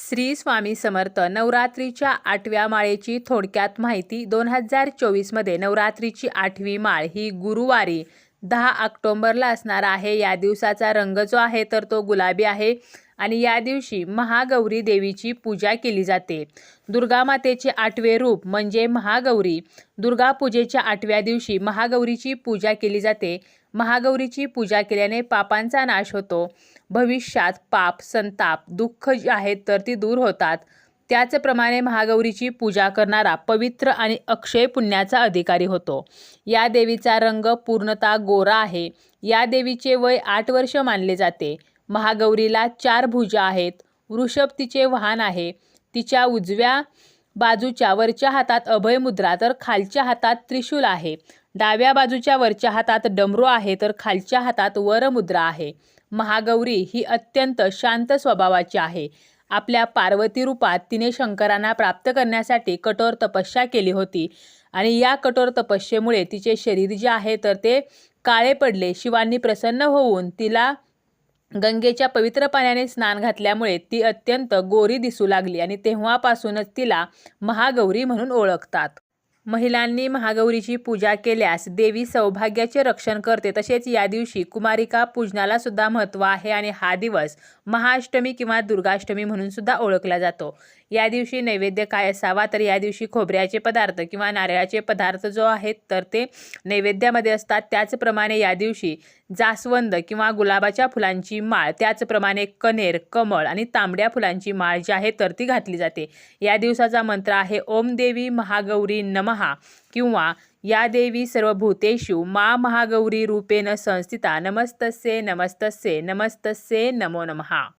श्री स्वामी समर्थ नवरात्रीच्या आठव्या माळेची थोडक्यात माहिती दोन हजार चोवीसमध्ये नवरात्रीची आठवी माळ ही गुरुवारी दहा ऑक्टोंबरला असणार आहे. या दिवसाचा रंग जो आहे तर तो गुलाबी आहे आणि या दिवशी महागौरी देवीची पूजा केली जाते. दुर्गा मातेचे आठवे रूप म्हणजे महागौरी. दुर्गा पूजेच्या आठव्या दिवशी महागौरीची पूजा केली जाते. महागौरीची पूजा केल्याने पापांचा नाश होतो. भविष्यात पाप संताप दुःख जी आहेत तर ती दूर होतात. त्याचप्रमाणे महागौरीची पूजा करणारा पवित्र आणि अक्षय पुण्याचा अधिकारी होतो. या देवीचा रंग पूर्णतः गोरा आहे. या देवीचे वय आठ वर्ष मानले जाते. महागौरीला चार भुजा आहेत. वृषभ तिचे वाहन आहे. तिच्या उजव्या बाजूच्या वरच्या हातात अभय मुद्रा तर खालच्या हातात त्रिशूल आहे. डाव्या बाजूच्या वरच्या हातात डमरू आहे तर खालच्या हातात वरमुद्रा आहे. महागौरी ही अत्यंत शांत स्वभावाची आहे. आपल्या पार्वती रूपात तिने शंकरांना प्राप्त करण्यासाठी कठोर तपस्या केली होती. आणि या कठोर तपस्येमुळे तिचे शरीर जे आहे तर ते काळे पडले. शिवांनी प्रसन्न होऊन तिला गंगेच्या पवित्र पाण्याने स्नान घातल्यामुळे ती अत्यंत गोरी दिसू लागली आणि तेव्हापासूनच तिला महागौरी म्हणून ओळखतात. महिलांनी महागौरीची पूजा केल्यास देवी सौभाग्याचे रक्षण करते. तसेच या दिवशी कुमारिका पूजनाला सुद्धा महत्त्व आहे आणि हा दिवस महाअष्टमी किंवा दुर्गाष्टमी म्हणून सुद्धा ओळखला जातो. या दिवशी नैवेद्य काय असावा तर या दिवशी खोबऱ्याचे पदार्थ किंवा नारळाचे पदार्थ जो आहेत तर ते नैवेद्यामध्ये असतात. त्याचप्रमाणे या दिवशी जास्वंद किंवा गुलाबाच्या फुलांची माळ त्याचप्रमाणे कनेर कमळ आणि तांबड्या फुलांची माळ जी आहे तर ती घातली जाते. या दिवसाचा मंत्र आहे ओम देवी महागौरी नमहा किंवा या देवी सर्व भूतेषु मा महागौरी रूपेण संस्थिता नमस्तस्ये नमस्तस्ये नमस्तस्ये नमो नमहा